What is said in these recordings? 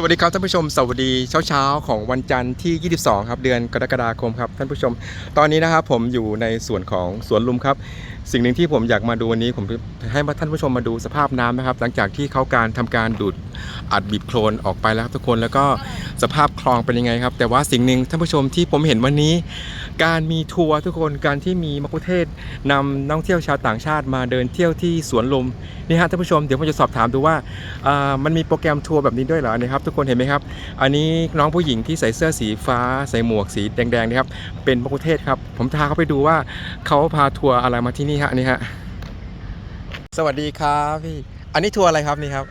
สวัสดีครับท่านผู้ชมสวัสดีเช้าเช้าๆ ของวันจันทร์ที่ 22 ครับเดือนกรกฎาคมครับท่านผู้ชม ตอนนี้นะครับผมอยู่ในส่วนของสวนลุมครับ สิ่งหนึ่งที่ผมอยากมาดูวันนี้ผมให้ท่านผู้ชมมาดูสภาพน้ำนะครับ หลังจากที่เขาการทำการดูดอัดบีบโคลนออกไปแล้วครับทุกคนแล้วก็สภาพคลองเป็นยังไงครับ แต่ว่าสิ่งหนึ่งท่านผู้ชมที่ผมเห็นวันนี้ การมีทัวร์ทุกคนการที่มีมักคุเทศนำนักท่องเที่ยวชาวต่างชาติมาเดินเที่ยวที่สวนลมนี่ฮะท่านผู้ชมเดี๋ยวผมจะสอบถามดูว่ามันมีโปรแกรมทัวร์แบบนี้ด้วยเหรอนี่ครับ ทุกคนเห็นไหมครับ อันนี้น้องผู้หญิงที่ใส่เสื้อสีฟ้า ใส่หมวกสีแดงๆนะครับเป็นมักคุเทศครับผมพาเขาไปดูว่าเขาพาทัวร์อะไรมาที่นี่ฮะนี่ฮะสวัสดีครับพี่ อันนี้ทัวร์อะไรครับนี่ครับ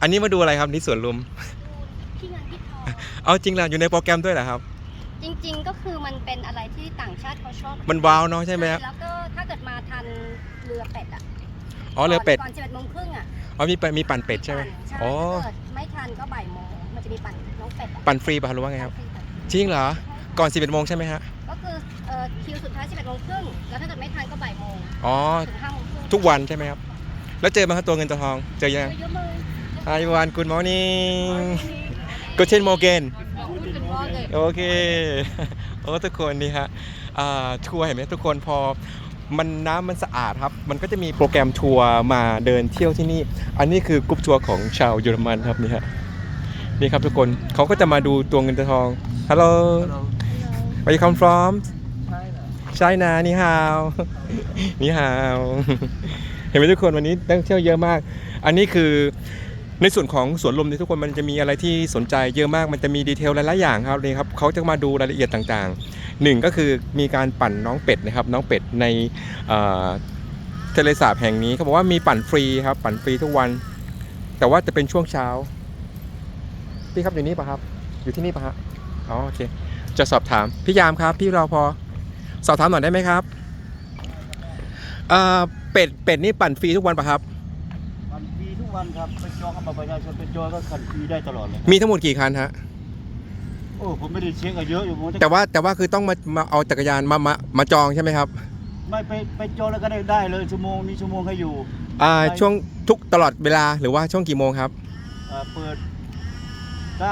อันนี้มาดูอะไรครับนี่สวนลุมที่เงินที่ทองเอาจริงแล้วอยู่ในโปรแกรมด้วยเหรอครับ จริง ๆ ก็คือมันเป็นอะไรที่ต่างชาติเขาชอบมันว้าวเนาะใช่ไหมครับแล้วก็ถ้าเกิดมาทันเรือเป็ดอะอ๋อเรือเป็ดก่อน11โมงครึ่งอะอ๋อมีปมีปั่นเป็ดใช่ไหมใช่อ๋อถ้าเกิดไม่ทันก็บ่ายโมงมันจะมีปั่นน้องเป็ดอะปั่นฟรีป่ะหรือว่าไงครับจริงเหรอก่อน11โมงใช่ไหมฮะก็คือ เอ่อคิวสุดท้าย11โมงครึ่งแล้วถ้าเกิดไม่ทันก็บ่ายโมงอ๋อ ถึง5โมงครึ่งทุกวันใช่ไหมครับ แล้วเจอไหมาครับตัวเงินตัวทอง เจอยังเยอะเลย Hi everyone good morning Guten Morgen คุณพ่อเลย โอเค โอ้ทุกคนนี่ฮะอ่าทัวร์เห็นไหมทุกคนพอมันน้ำมันสะอาดครับ มันก็จะมีโปรแกรมทัวร์มาเดินเที่ยวที่นี่ อันนี้คือกรุ๊ปทัวร์ของชาวเยอรมันครับนี่ฮะนี่ครับทุกคนเขาก็จะมาดูตัวเงินตัวทอง Hello Where you come from China นี่ฮาวนี่ฮาวเห็นไหมทุกคนวันนี้นักท่องเที่ยวเยอะมาก อันนี้คือในส่วนของสวนลมนี่ทุกคนมันจะมีอะไรที่สนใจเยอะมากมันจะมีดีเทลหลายๆอย่างครับนี่ครับเขาจะมาดูรายละเอียดต่างๆหนึ่งก็คือมีการปั่นน้องเป็ดนะครับ น้องเป็ดในทะเลสาบแห่งนี้เขาบอกว่ามีปั่นฟรีครับ ปั่นฟรีทุกวัน แต่ว่าจะเป็นช่วงเช้าพี่ครับอยู่นี่ปะครับ อยู่ที่นี่ปะฮะอ๋อโอเค จะสอบถามพี่ยามครับ พี่รอพอ สอบถามหน่อยได้ไหมครับเอ่อเป็ดเป็ดนี่ปั่นฟรีทุกวันปะครับขันฟรีทุกวันครับเป็นจองกับบัตรประชาชนเป็นจอยก็ขันฟรีได้ตลอดเลยมีทั้งหมดกี่คันฮะโอ้ผมไม่ได้เช็คอะเยอะอยู่ผมจะแต่ว่าแต่ว่าคือต้องมามาเอาจักรยานมามามาจองใช่ไหมครับ ไม่ไปไปจองแล้วก็ได้ได้เลยชั่วโมงมีชั่วโมงให้อยู่อ่าใช่ช่วงทุกตลอดเวลาหรือว่าช่วงกี่โมงครับเอ่อเปิด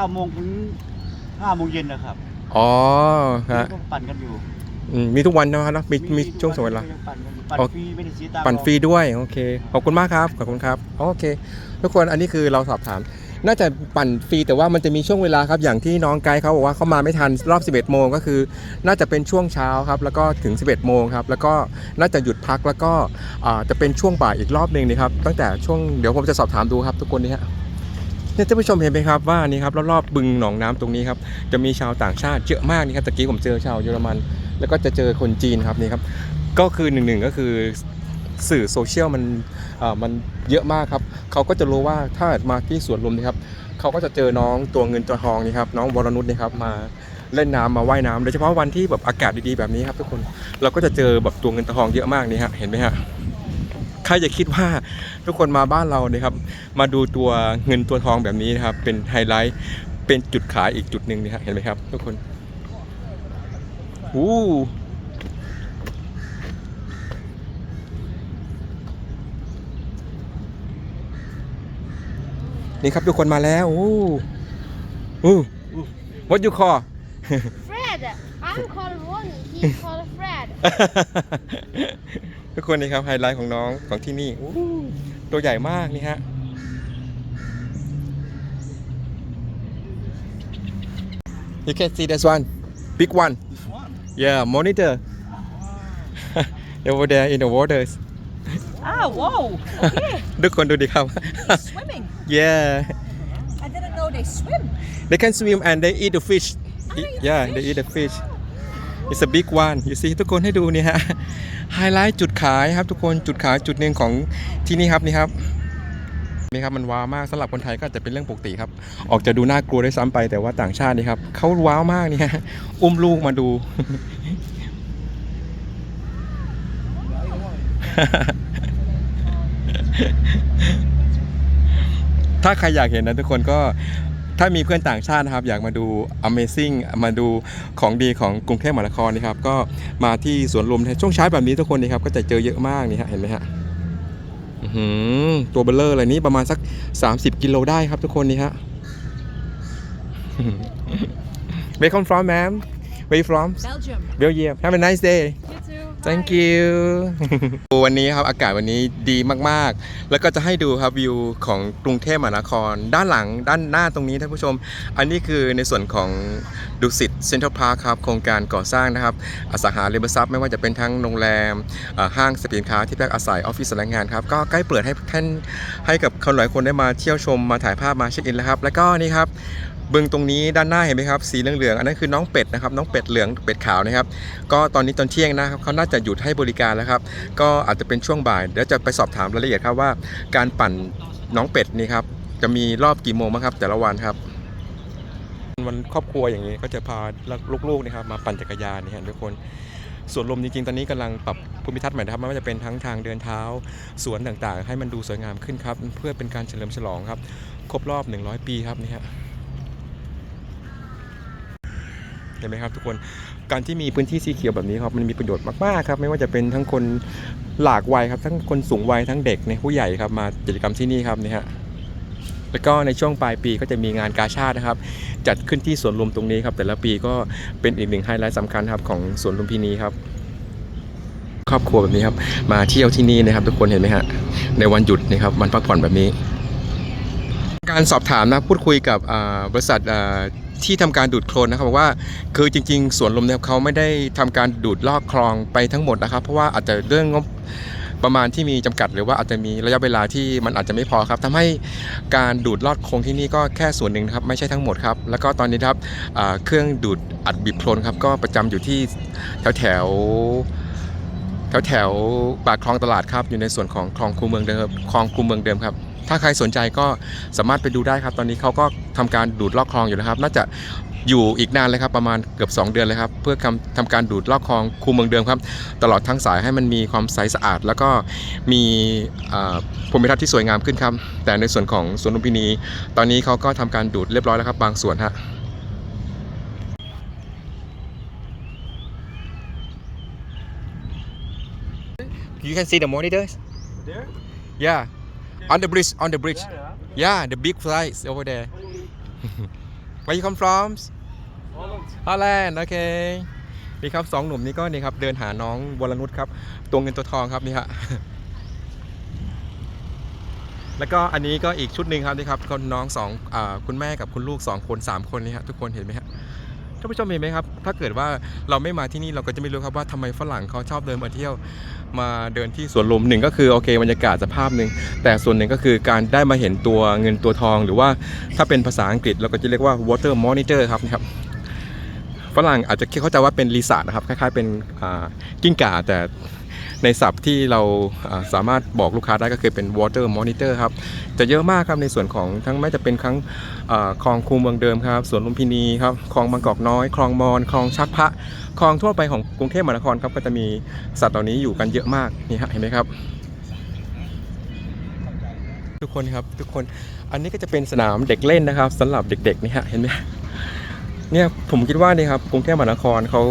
9โมงถึง5โมงเย็นนะครับ อ๋อฮะก็ปั่นกันอยู่ อืมมีทุกวันนะครับเนอะมีมีช่วงสองเวลายังปั่นกันอยู่ปั่นโอฟรีไม่ได้เสียตังค์ปั่นฟรีด้วยโอเคขอบคุณมากครับขอบคุณครับโอเค ทุกคนอันนี้คือเราสอบถาม น่าจะปั่นฟรีแต่ว่ามันจะมีช่วงเวลาครับอย่างที่น้องไกด์เขาบอกว่าเขามาไม่ทันรอบ 11 โมงก็คือ น่าจะเป็นช่วงเช้าครับแล้วก็ถึง 11 โมงครับแล้วก็น่าจะหยุดพักแล้วก็อ่าจะเป็นช่วงบ่ายอีกรอบหนึ่งนะครับตั้งแต่ช่วงเดี๋ยวผมจะสอบถามดูครับทุกคนนี่ฮะเนี่ยท่านผู้ชมเห็นไหมครับว่านี่ครับรอบๆบึงหนองน้ำตรงนี้ครับจะมีชาวต่างชาติเยอะมากนี่ครับตะกี้ผมเจอชาวเยอรมัน แล้วก็จะเจอคนจีนครับนี่ครับ ก็คือหนึ่งหนึ่งก็คือสื่อโซเชียลมันอ่ามันเยอะมากครับเขาก็จะรู้ว่าถ้ามาที่สวนลุมนะครับเขาก็จะเจอน้องตัวเงินตัวทองนี่ครับน้องวรนุชนี่ครับมาเล่นน้ำมาว่ายน้ำโดยเฉพาะวันที่แบบอากาศดีๆแบบนี้ครับทุกคนเราก็จะเจอแบบตัวเงินตัวทองเยอะมากนี่ฮะเห็นไหมฮะใครจะคิดว่าทุกคนมาบ้านเราเนี่ยครับ มาดูตัวเงินตัวทองแบบนี้นะครับเป็นไฮไลท์เป็นจุดขายอีกจุดหนึ่งนี่ฮะเห็นไหมครับทุกคน อู้นี่ครับทุกคนมาแล้วอู้อู้ what you call Fred. I'm called Ronnie. He's called Fred. ทุกคนนี่ครับไฮไลท์ของน้องของที่นี่อู้ตัวใหญ่มากนี่ฮะ you can see this one big one This one yeah monitor over there in the waters Ah, whoa. Okay. ทุกคนดูดิครับ Swimming. yeah I didn't know they swim. they can swim and they eat the fish they eat yeah fish? they eat the fish it's a big one you see ทุกคนให้ดูนี่ฮะ ไฮไลท์จุดขายครับทุกคนจุดขายจุดหนึ่งของที่นี่ครับนี่ครับ นี่ครับมันว้าวมากสำหรับคนไทยก็จะเป็นเรื่องปกติครับ ออกจะดูน่ากลัวด้วยซ้ำไปแต่ว่าต่างชาตินี่ครับเขาว้าวมากนี่ฮะอุ้มลูกมาดู ถ้าใครอยากเห็นนะทุกคนก็ถ้ามีเพื่อนต่างชาตินะครับ อยากมาดู Amazing มาดูของดีของกรุงเทพมหานครนี่ครับ ก็มาที่สวนลมช่วงเช้าแบบนี้ทุกคนนี่ครับก็จะเจอเยอะมากนี่ฮะเห็นไหมฮะ ตัวเบลเลอร์อะไรนี้ประมาณสัก 30 กิโลได้ครับทุกคนนี่ฮะ Where come from ma'am Where you from Belgium. Belgium Have a nice day You too. Thank you วันนี้ครับอากาศวันนี้ดีมากๆ แล้วก็จะให้ดูครับวิวของกรุงเทพมหานคร ด้านหลังด้านหน้าตรงนี้ท่านผู้ชม อันนี้คือในส่วนของดุสิตเซ็นทรัลพาร์คครับโครงการก่อสร้างนะครับ อสังหาริมทรัพย์ไม่ว่าจะเป็นทั้งโรงแรมห้างสินค้าที่พักอาศัยออฟฟิศสำนักงานครับก็ใกล้เปิดให้ท่านให้กับคนหลายคนได้มาเที่ยวชมมาถ่ายภาพมาเช็คอินแล้วครับ แล้วก็นี่ครับ บึงตรงนี้ด้านหน้าเห็นไหมครับสีเหลืองๆอันนั้นคือน้องเป็ดนะครับน้องเป็ดเหลืองเป็ดขาวนะครับก็ตอนนี้ตอนเที่ยงนะครับเขาน่าจะหยุดให้บริการแล้วครับก็อาจจะเป็นช่วงบ่ายเดี๋ยวจะไปสอบถามรายละเอียดครับว่า การปั่นน้องเป็ดนี่ครับจะมีรอบกี่โมงบ้างครับแต่ละวันครับวันครอบครัวอย่างนี้ก็จะพาลูกๆนะครับมาปั่นจักรยานนี่ฮะทุกคนสวนลมจริงๆ ตอนนี้กำลังปรับภูมิทัศน์ใหม่นะครับไม่ว่าจะเป็นทั้งทางเดินเท้า สวนต่างๆ ให้มันดูสวยงามขึ้นครับ เพื่อเป็นการเฉลิมฉลองครับ ครบรอบ 100 ปีครับนี่ฮะ เห็นไหมครับทุกคนการที่มีพื้นที่สีเขียวแบบนี้ครับมันมีประโยชน์มากๆครับไม่ว่าจะเป็นทั้งคนหลากวัยครับทั้งคนสูงวัยทั้งเด็กในผู้ใหญ่ครับมากิจกรรมที่นี่ครับนี่ฮะแล้วก็ในช่วงปลายปีก็จะมีงานกาชาตินะครับ จัดขึ้นที่สวนลุมตรงนี้ครับ แต่ละปีก็เป็นอีกหนึ่งไฮไลท์สำคัญครับของสวนลุมพินีครับครอบครัวแบบนี้ครับ มาเที่ยวที่นี่นะครับ ทุกคนเห็นไหมฮะในวันหยุดนะครับวันพักผ่อนแบบนี้ การสอบถามนะพูดคุยกับบริษัท ที่ทำการดูดโคลนนะครับบอกว่าคือจริง ๆ สวนลมเนี่ยเขาไม่ได้ทำการดูดลอกคลองไปทั้งหมดนะครับ เพราะว่าอาจจะเรื่องงบประมาณที่มีจำกัดหรือว่าอาจจะมีระยะเวลาที่มันอาจจะไม่พอครับทำให้การดูดลอดโคลงที่นี่ก็แค่ส่วนหนึ่งนะครับไม่ใช่ทั้งหมดครับ แล้วก็ตอนนี้ครับเครื่องดูดอัดบีบโคลนครับก็ประจำอยู่ที่แถวแถวแถวแถวปากคลองตลาดครับอยู่ในส่วนของคลองคูเมืองเดิมคลองคูเมืองเดิมครับ ถ้าใครสนใจก็สามารถไปดูได้ครับ ตอนนี้เขาก็ทำการดูดลอกคลองอยู่นะครับ น่าจะอยู่อีกนานเลยครับประมาณเกือบ 2 เดือนเลยครับ เพื่อทำทำการดูดลอกคลองคูเมืองเดิมครับ ตลอดทั้งสายให้มันมีความใสสะอาด แล้วก็มีอ่าภูมิทัศน์ที่สวยงามขึ้นครับ แต่ในส่วนของสวนลุมพินี ตอนนี้เขาก็ทำการดูดเรียบร้อยแล้วครับ บางส่วนฮะ You can see the monitors There? Yeah on the bridge on the bridge There, huh? Yeah, the big flights over there. Where you come from? Holland. Holland. Okay. นี่ครับสองหนุ่มนี่ก็นี่ครับเดินหาน้องวรนุชครับ ตัวเงินตัวทองครับนี่ฮะแล้วก็อันนี้ก็อีกชุดหนึ่งครับนี่ครับคนน้องสองอาคุณแม่กับคุณลูกสองคนสามคนนี่ฮะทุกคนเห็นไหมฮะ ท่านผู้ชมเห็นไหมครับ ถ้าเกิดว่าเราไม่มาที่นี่เราก็จะไม่รู้ครับว่าทำไมฝรั่งเขาชอบเดินมาเที่ยว มาเดินที่สวนลมหนึ่งก็คือโอเคบรรยากาศสภาพหนึ่งแต่ส่วนหนึ่งก็คือการได้มาเห็นตัวเงินตัวทอง หรือว่าถ้าเป็นภาษาอังกฤษเราก็จะเรียกว่า water monitor ครับนะครับฝรั่งอาจจะคิดเข้าใจว่าเป็นรีสอร์ทนะครับคล้ายๆเป็นกิ้งก่าแต่ ในศัพท์ที่เราสามารถบอกลูกค้าได้ก็คือเป็น water monitor ครับ จะเยอะมากครับในส่วนของทั้งไม่จะเป็นครั้งอคลองคูเมืองเดิมครับสวนลุมพินีครับคลองบางกอกน้อยคลองมอนคลองชักพระคลองทั่วไปของกรุงเทพมหานครครับก็จะมีสัตว์เหล่านี้อยู่กันเยอะมากนี่ฮะเห็นไหมครับทุกคนครับทุกคนอันนี้ก็จะเป็นสนามเด็กเล่นนะครับสำหรับเด็กๆนี่ฮะเห็นไหมเนี่ยผมคิดว่านี่ครับกรุงเทพมหานครเขา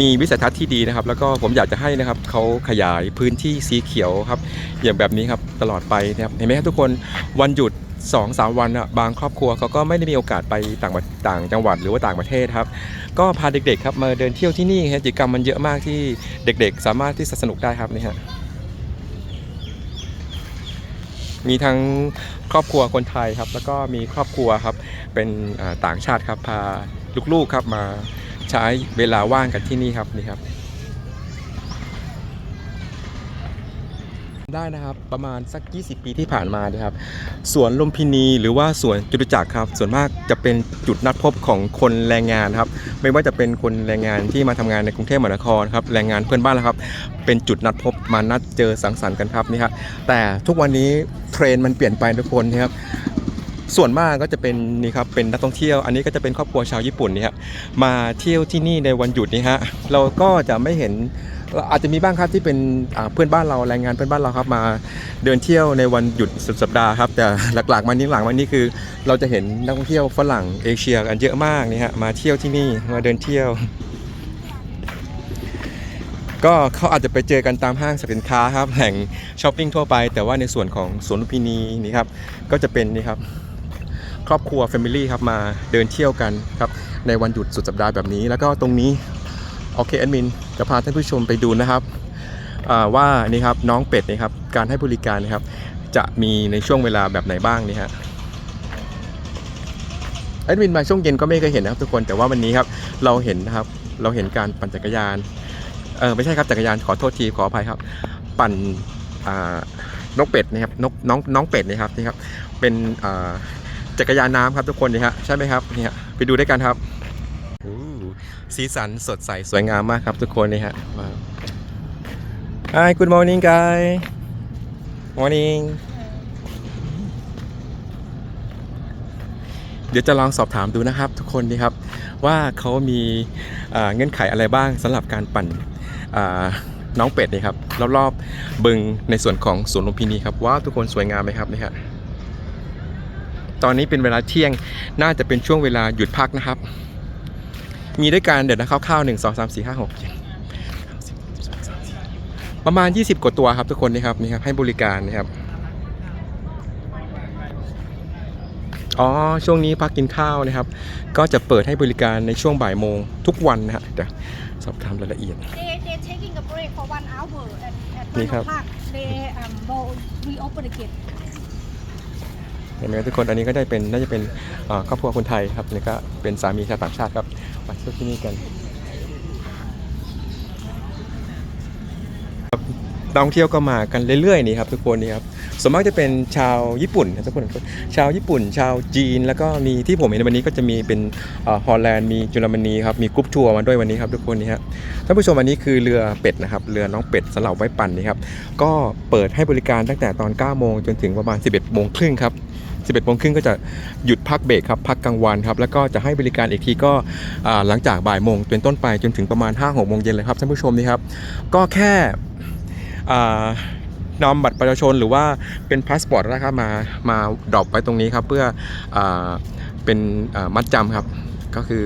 มีวิสัยทัศน์ที่ดีนะครับ แล้วก็ผมอยากจะให้นะครับเขาขยายพื้นที่สีเขียวครับอย่างแบบนี้ครับตลอดไปนะครับเห็นไหมครับทุกคนวันหยุด2อสามวันอะบางครอบครัวเขาก็ไม่ได้มีโอกาสไปต่างต่างจังหวัดหรือว่าต่างประเทศครับ ก็พาเด็กๆครับมาเดินเที่ยวที่นี่ฮะกิจกรรมมันเยอะมากที่เด็กๆ สามารถที่จะสนุกได้ครับนี่ฮะมีทั้งครอบครัวคนไทยครับ แล้วก็มีครอบครัวครับเป็นต่างชาติครับพาลูกๆครับมา ใช้เวลาว่างกันที่นี่ครับนี่ครับ ได้นะครับประมาณสัก 20 ปีที่ผ่านมานะครับสวนลุมพินีหรือว่าสวนจตุจักรครับ ส่วนมากจะเป็นจุดนัดพบของคนแรงงานครับ ไม่ว่าจะเป็นคนแรงงานที่มาทำงานในกรุงเทพมหานครครับแรงงานเพื่อนบ้านแล้วครับ เป็นจุดนัดพบมานัดเจอสังสรรค์กันครับนี่ครับแต่ทุกวันนี้เทรนด์มันเปลี่ยนไปทุกคนนะครับ ส่วนมากก็จะเป็นนี่ครับเป็นนักท่องเที่ยว อันนี้ก็จะเป็นครอบครัวชาวญี่ปุ่นนี่ฮะมาเที่ยวที่นี่ในวันหยุดนี่ฮะเราก็จะไม่เห็นอาจจะมีบ้างครับที่เป็นเพื่อนบ้านเราแรงงานเพื่อนบ้านเราครับมาเดินเที่ยวในวันหยุดสุดสัปดาห์ครับแต่หลักๆมานี้หลังวันนี้คือ เราจะเห็นนักท่องเที่ยวฝรั่งเอเชียกันเยอะมากนี่ฮะมาเที่ยวที่นี่มาเดินเที่ยว ก็เขาอาจจะไปเจอกันตามห้างสรรพสินค้าครับแหล่งช้อปปิ้งทั่วไป แต่ว่าในส่วนของสวนลุมพินีนี่ครับก็จะเป็นนี่ครับ ครอบครัว Family ครับมาเดินเที่ยวกันครับในวันหยุดสุดสัปดาห์แบบนี้ แล้วก็ตรงนี้โอเคแอดมินจะพาท่านผู้ชมไปดูนะครับว่านี่ครับน้องเป็ดนี่ครับการให้บริการนะครับจะมีในช่วงเวลาแบบไหนบ้างนี่ฮะแอดมินมาช่วงเย็นก็ไม่เคยเห็นนะครับทุกคนแต่ว่าวันนี้ครับเราเห็นนะครับเราเห็นการปั่นจักรยานเออไม่ใช่ครับจักรยานขอโทษทีขออภัยครับ ปั่นนกเป็ดนะครับนกน้องน้องเป็ดนะครับนี่ครับเป็นอ่า จักรยานน้ำครับทุกคนนี่ฮะใช่ไหมครับนี่ฮะไปดูด้วยกันครับอู้สีสันสดใสสวยงามมากครับทุกคนนี่ฮะว้าว Hi good morning guy morning เดี๋ยวจะลองสอบถามดูนะครับ ทุกคนนี่ครับว่าเขามีอ่าเงื่อนไขอะไรบ้างสำหรับการปั่นอ่าน้องเป็ดนี่ครับรอบๆบึงในส่วนของสวนลุมพินีครับว้าวทุกคนสวยงามไหมครับนี่ฮะ ตอนนี้เป็นเวลาเที่ยงน่าจะเป็นช่วงเวลาหยุดพักนะครับ มีด้วยกันเดี๋ยวนะคร่าวๆหนึ่งสองสามสี่ห้าหกประมาณ 20 กว่าตัวครับทุกคนนี่ครับนี่ครับให้บริการนะครับอ๋อช่วงนี้พักกินข้าวนะครับ ก็จะเปิดให้บริการในช่วงบ่ายโมงทุกวันนะฮะเดี๋ยวสอบถามรายละเอียด they they taking a break for one hour at at นี่ครับ o'clock they um go reopen again เห็นไหมทุกคนอันนี้ก็ได้เป็นน่าจะเป็นครอบครัวคนไทยครับนี่ก็เป็นสามีชาวต่างชาติครับมาเที่ยวที่นี่กันครับนักท่องเที่ยวก็มากันเรื่อยๆนี่ครับทุกคนนี่ครับส่วนมากจะเป็นชาวญี่ปุ่นนะทุกคนชาวญี่ปุ่น ชาวจีนแล้วก็มีที่ผมเห็นวันนี้ก็จะมีเป็นฮอลแลนด์มีเยอรมนีครับมีกรุ๊ปทัวร์มาด้วยวันนี้ครับทุกคนนี่ครับท่านผู้ชมอันนี้คือเรือเป็ดนะครับเรือน้องเป็ดสำหรับไว้ปั่นนี่ครับก็เปิดให้บริการตั้งแต่ตอน9โมงจนถึงประมาณ 11โมงครึ่งครับ 11โมงครึ่งก็จะหยุดพักเบรกครับพักกลางวันครับแล้วก็จะให้บริการอีกทีก็หลังจากบ่ายโมงเป็นต้นไปจนถึงประมาณ5 6โมงเย็นเลยครับท่านผู้ชมนี่ครับก็แค่นำบัตรประชาชนหรือว่าเป็นพาสปอร์ตนะครับมามาดรอปไว้ตรงนี้ครับเพื่ออเป็นมัดจำครับ ก็คือ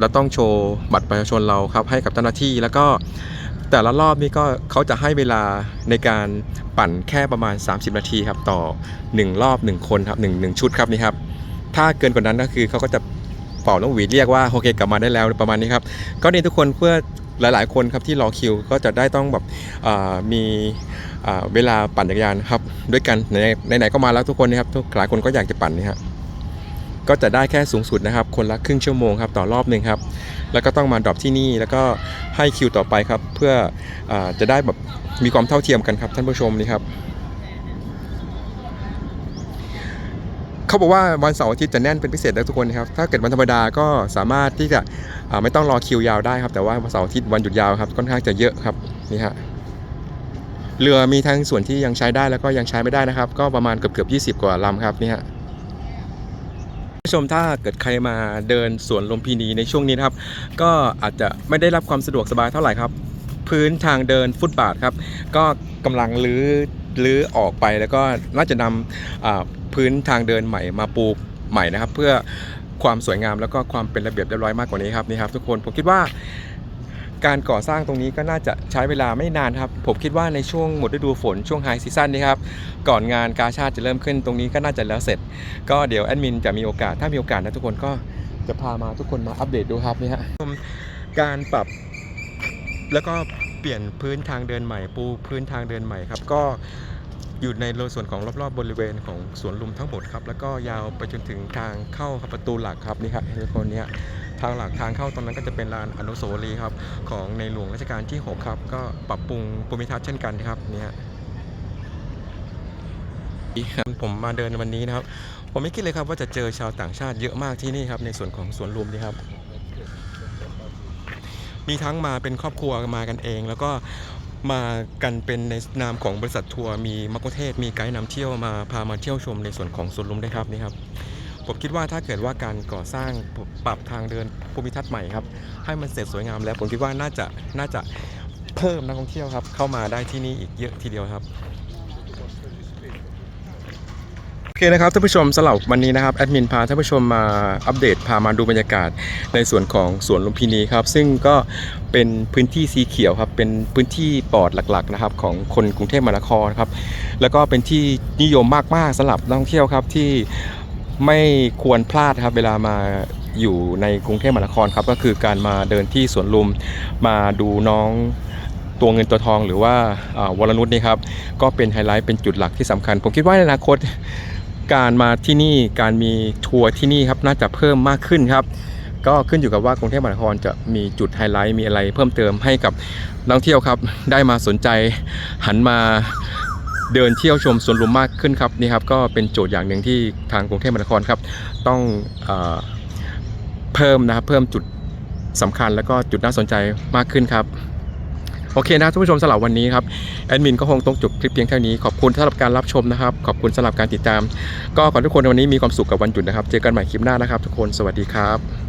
เราต้องโชว์บัตรประชาชนเราครับให้กับเจ้าหน้าที่แล้วก็ แต่ละรอบนี่ก็เขาจะให้เวลาในการปั่นแค่ประมาณ 30 นาทีครับต่อ 1 รอบ 1 คนครับ1 1ชุดครับนี่ครับถ้าเกินกว่านั้นก็คือเขาก็จะเป่าลูกหวีดเรียกว่าโอเคกลับมาได้แล้วประมาณนี้ครับก็นี่ทุกคนเพื่อหลาย ๆ คนครับที่รอคิวก็จะได้ต้องแบบมีเวลาปั่นจักรยานครับด้วยกันไหนไหนๆก็มาแล้วทุกคนนะครับทุกหลายคนก็อยากจะปั่นนี่ครับ ก็จะได้แค่สูงสุดนะครับคนละครึ่งชั่วโมงครับต่อรอบหนึ่งครับแล้วก็ต้องมาดรอปที่นี่แล้วก็ให้คิวต่อไปครับเพื่ออจะได้แบบมีความเท่าเทียมกันครับท่านผู้ชมนี่ครับเขาบอกว่าวันเสาร์อาทิตย์จะแน่นเป็นพิเศษนะทุกคนครับถ้าเกิดวันธรรมดาก็สามารถที่จะไม่ต้องรอคิวยาวได้ครับ แต่ว่าวันเสาร์อาทิตย์วันหยุดยาวครับค่อนข้างจะเยอะครับนี่ฮะเรือมีทั้งส่วนที่ยังใช้ได้แล้วก็ยังใช้ไม่ได้นะครับ ก็ประมาณเกือบเกือบยีกว่าลำครับนี่ฮะ ผู้ชมถ้าเกิดใครมาเดินสวนลมพินีในช่วงนี้นะครับ ก็อาจจะไม่ได้รับความสะดวกสบายเท่าไหร่ครับ พื้นทางเดินฟุตบาทครับ ก็กำลังรื้อรื้อออกไปแล้วก็น่าจะนำพื้นทางเดินใหม่มาปูใหม่นะครับ เพื่อความสวยงามแล้วก็ความเป็นระเบียบเรียบร้อยมากกว่านี้ครับนี่ครับทุกคนผมคิดว่า การก่อสร้างตรงนี้ก็น่าจะใช้เวลาไม่นานครับ ผมคิดว่าในช่วงหมดฤดูฝนช่วงไฮซีซั่นนี้ครับ ก่อนงานกาชาติจะเริ่มขึ้นตรงนี้ก็น่าจะแล้วเสร็จ ก็เดี๋ยวแอดมินจะมีโอกาสถ้ามีโอกาสนะทุกคนก็จะพามาทุกคนมาอัปเดตดูครับนี่ฮะการปรับแล้วก็เปลี่ยนพื้นทางเดินใหม่ ปูพื้นทางเดินใหม่ครับ ก็อยู่ในส่วนของรอบๆบริเวณของสวนลุมทั้งหมดครับ แล้วก็ยาวไปจนถึงทางเข้าประตูหลักครับนี่ครับทุกคนเนี่ย ทางหลักทางเข้าตรงนั้นก็จะเป็นลานอนุสาวรีย์ครับ ของในหลวงรัชกาลที่ 6 ครับ ก็ปรับปรุงภูมิทัศน์เช่นกันครับเนี่ยผมมาเดินวันนี้นะครับ ผมไม่คิดเลยครับว่าจะเจอชาวต่างชาติเยอะมากที่นี่ครับ ในส่วนของสวนลุมนี่ครับ มีทั้งมาเป็นครอบครัวมากันเอง แล้วก็มากันเป็นในนามของบริษัททัวร์มีมักคุเทศมีไกด์นำเที่ยวมาพามาเที่ยวชมในส่วนของสวนลุมได้ครับนี่ครับ ผมคิดว่าถ้าเกิดว่าการก่อสร้างปรับทางเดินภูมิทัศน์ใหม่ครับให้มันเสร็จสวยงามแล้วผมคิดว่าน่าจะน่าจะเพิ่มนักท่องเที่ยวครับเข้ามาได้ที่นี่อีกเยอะทีเดียวครับโอเคนะครับท่านผู้ชมสำหรับวันนี้นะครับแอดมินพาท่านผู้ชมมาอัปเดตพามาดูบรรยากาศในส่วนของสวนลุมพินีครับ ซึ่งก็เป็นพื้นที่สีเขียวครับเป็นพื้นที่ปลอดหลักๆนะครับของคนกรุงเทพมหานครครับแล้วก็เป็นที่นิยมมากๆสำหรับนักท่องเที่ยวครับที่ ไม่ควรพลาดครับเวลามาอยู่ในกรุงเทพมหานครครับก็คือการมาเดินที่สวนลุมมาดูน้องตัวเงินตัวทองหรือว่าวรนุชนี่ครับก็เป็นไฮไลท์เป็นจุดหลักที่สำคัญ ผมคิดว่าในอนาคตการมาที่นี่การมีทัวร์ที่นี่ครับน่าจะเพิ่มมากขึ้นครับก็ขึ้นอยู่กับว่ากรุงเทพมหานครจะมีจุดไฮไลท์มีอะไรเพิ่มเติมให้กับนักท่องเที่ยวครับ ได้มาสนใจหันมา เดินเที่ยวชมสวนลุมมากขึ้นครับนี่ครับก็เป็นโจทย์อย่างหนึ่งที่ทางกรุงเทพมหานครครับต้องเอเพิ่มนะครับเพิ่มจุดสำคัญแล้วก็จุดน่าสนใจมากขึ้นครับโอเคนะท่านผู้ชมสำหรับวันนี้ครับแอดมินก็คงต้องจบคลิปเพียงเท่านี้ขอบคุณสำหรับการรับชมนะครับ ขอบคุณสำหรับการติดตาม ก็ขอทุกคนในวันนี้มีความสุขกับวันหยุดนะครับ เจอกันใหม่คลิปหน้านะครับ ทุกคนสวัสดีครับ